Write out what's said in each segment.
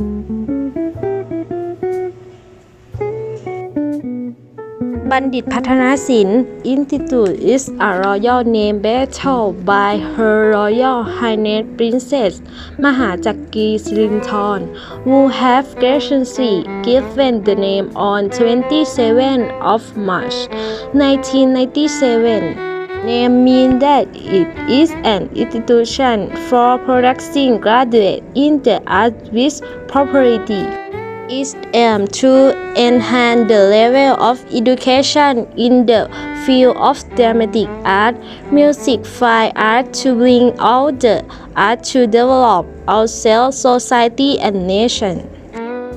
บัณฑิตพัฒนาศิลป์ Institute is a royal name bestowed by Her Royal Highness Princess มหาจักรีสิรินธร who have graciously given the name on 27 of March 1997 Name mean that it is an institution for producing graduates in the art with property. Its aim to enhance the level of education in the field of dramatic art, music, fine art to bring out the art to develop ourselves, society, and nation.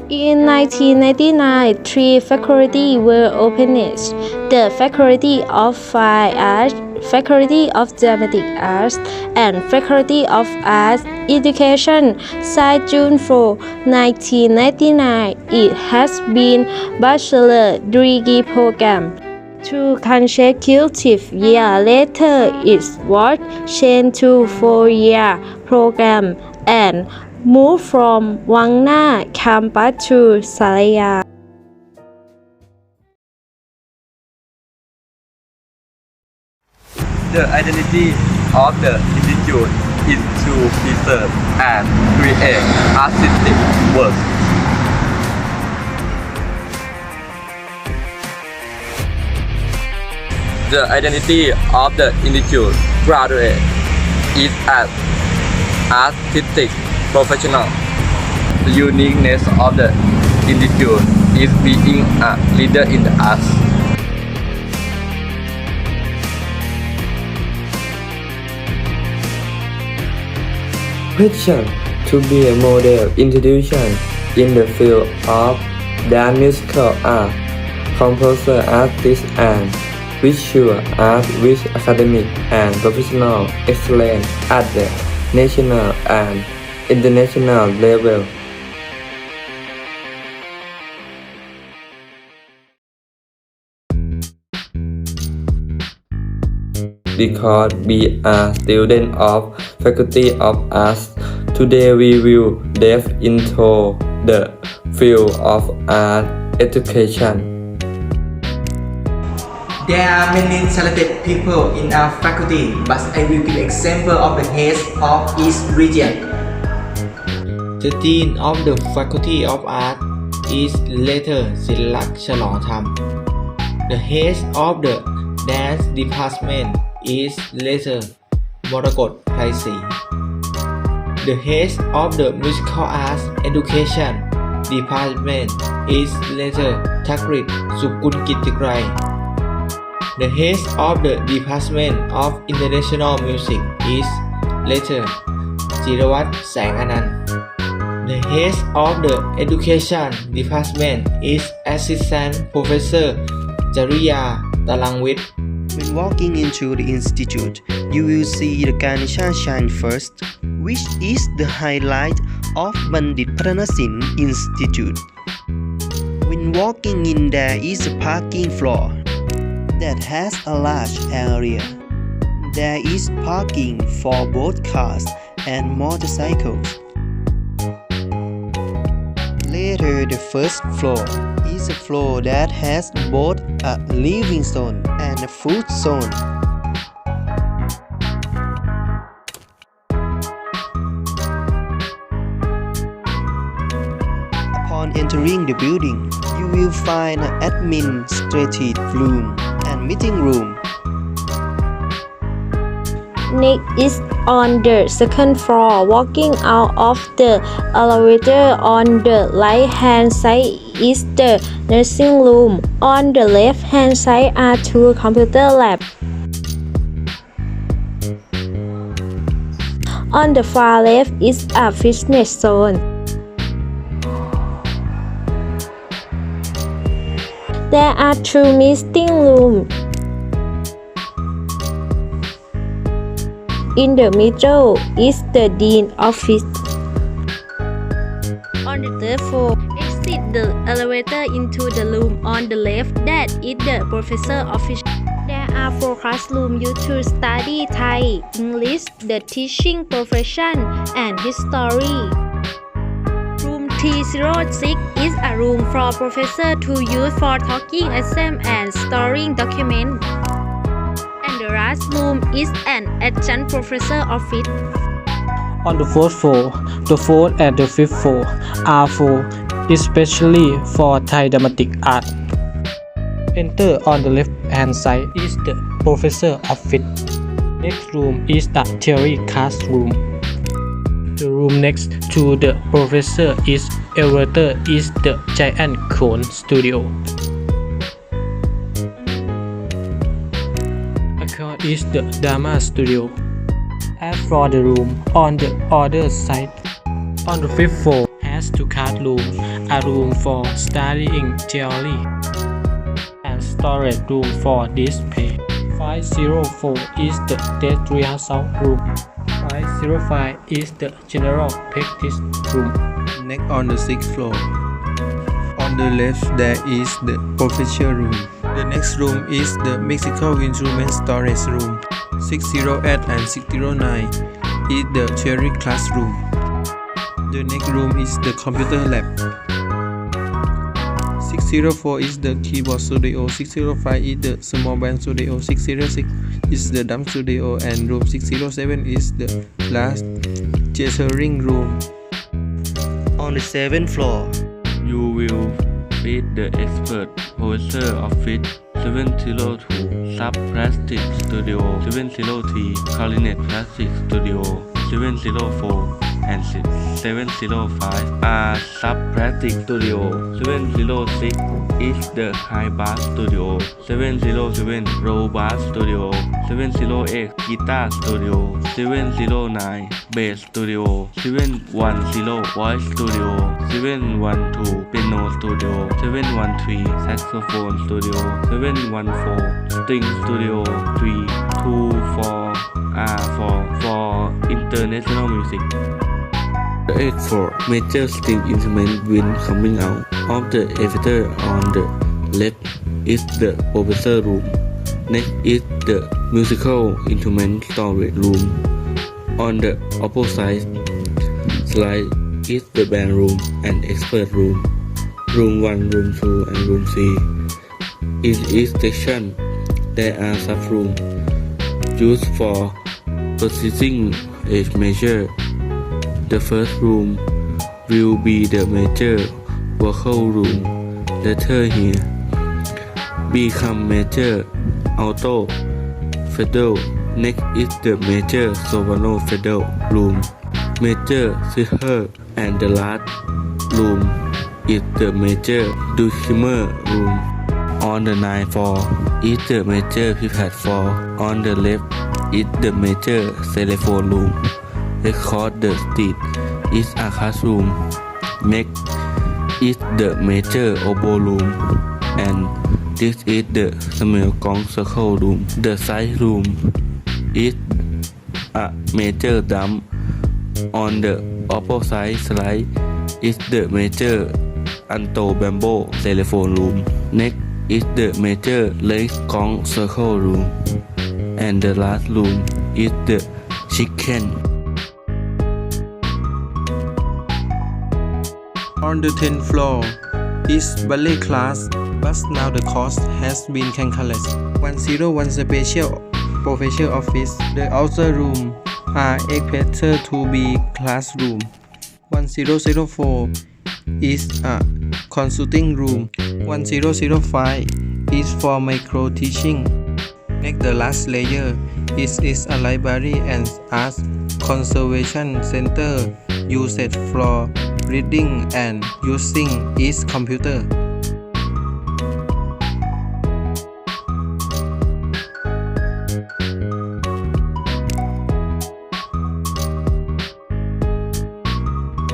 In 1999, three faculties were opened the Faculty of Fine Arts, Faculty of Dramatic Arts, and Faculty of Arts Education. Since June 4, 1999, it has been bachelor degree program. Two consecutive years later, it was changed to four-year program and moved from Wangna campus to Salaya. The identity of the individual is to preserve and create artistic works. The identity of the individual graduate is as artistic professional. The uniqueness of the individual is being a leader in the arts. Question to be a model institution in the field of dance musical art, composer artist and visual art with academic and professional excellence at the national and international level. Because we are students of Faculty of Arts, today we will delve into the field of art education. There are many talented people in our faculty, but I will give example of the heads of each region. The Dean of the Faculty of Art is Letter Silak Chalongtham. The head of the Dance Department is Letter Morakot Praisi. The head of the Musical Arts Education Department is Letter Takrit Sukun Kitikrai. The head of the Department of International Music is Letter Jirawat Sang Anand. The head of the Education Department is Assistant Professor Jariya Talangwit. When walking into the institute, you will see the Ganesha Shrine first, which is the highlight of Bandit Pranasin Institute. When walking in there is a parking floor that has a large area. There is parking for both cars and motorcycles. Later, the first floor is a floor that has both a living zone and a food zone. Upon entering the building, you will find an administrative room and meeting room. Nick is on the second floor. Walking out of the elevator on the right hand side is the nursing room. On the left hand side are two computer labs. On the far left is a fitness zone. There are two meeting rooms. In the middle is the dean office. On the third floor, exit the elevator into the room on the left that is the professor office. There are four classrooms used to study Thai, English, the teaching profession, and history. Room 306 is a room for professor to use for talking exam and storing document. And the last room is an adjunct professor office. On the fourth floor, the fourth and the fifth floor are full, especially for Thai dramatic art. Enter on the left hand side is the professor office. Next room is the theory classroom. The room next to the professor is elevator is the giant cone studio. Is the drama studio. As for the room on the other side, on the fifth floor has two card room, a room for studying theory, and storage room for display. 504 is the desk rehearsal room. 505 is the general practice room. Next on the sixth floor. On the left there is the professor room. The next room is the Mexico instrument storage room. 608 and 609 is the theory classroom. The next room is the computer lab. 604 is the keyboard studio, 605 is the small band studio, 606 is the drum studio, and room 607 is the last gesturing room. On the seventh floor, You will meet the expert professor office 702 Sub Plastic Studio 703 Clarinet Plastic Studio 704 and 705 are Sub Plastic Studio 706 is the High Bass Studio 707 Low Bass Studio 708 Guitar Studio 709 Bass Studio 710 Voice Studio 712 Piano Studio 713 Saxophone Studio 714 String Studio 3 2 4 R4 for International Music the eighth floor, major string instrument wind coming out of the elevator on the left is the professor room. Next is the musical instrument storage room. On the opposite side is the band room and expert room. Room 1, room 2 and room 3. In each section, there are sub-rooms used for processing age measure the first room will be the major vocal room. Later here become major alto fiddle. Next is the major soprano fiddle room. Major sitar and the last room is the major dulcimer room. On the ninth floor is the major pipette floor. On the left is the major xylophone room record the street is a classroom. Next is the major oboe room. And this is the small gong circle room. The side room is a major drum. On the opposite side is the major alto bamboo telephone room. Next is the major leg gong circle room. And the last room is the chicken On the 10th floor is ballet class, but now the cost has been cancelled. 101 special professor office. The outer room are expected to be classroom. 1004 is a consulting room. 1005 is for micro teaching. Next, the last layer is, is a library and art conservation center used for reading and using its computer.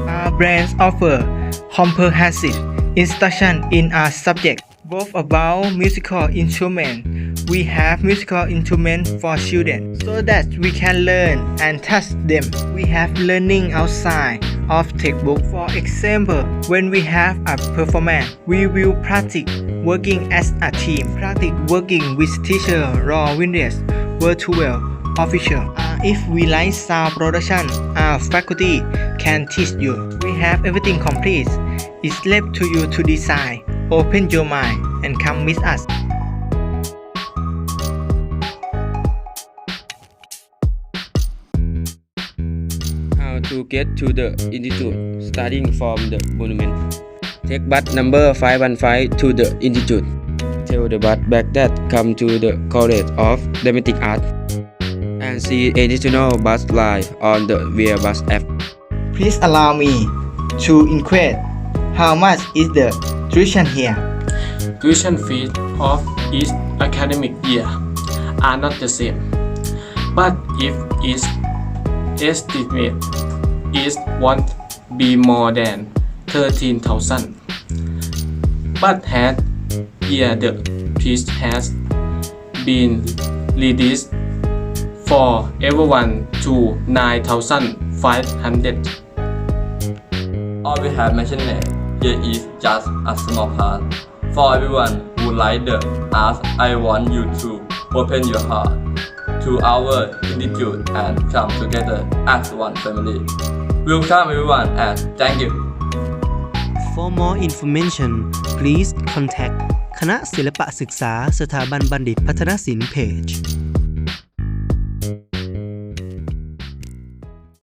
Our brands offer comprehensive instruction in our subject, both about musical instrument. We have musical instrument for children so that we can learn and test them. We have learning outside of textbook. For example, when we have a performance, we will practice working as a team, practice working with teacher, raw witness, virtual official. Uh, if we like sound production, our faculty can teach you. We have everything complete. It's left to you to decide. Open your mind and come with us. To get to the institute starting from the monument. Take bus number 515 to the institute. Tell the bus back that come to the College of Dramatic Art. And see additional bus line on the Via Bus app. Please allow me to inquire how much is the tuition here? Tuition fees of each academic year are not the same, but if its estimate is won't be more than 13,000. But had year the fees has been reduced for everyone to 9,500. All we have mentioned here is just a small part. For everyone who like the art, I want you to open your heart to our institute and come together as one family. Welcome everyone and thank you. For more information please contact คณะศิลปะศึกษาสถาบันบัณฑิตพัฒนศิลป์ page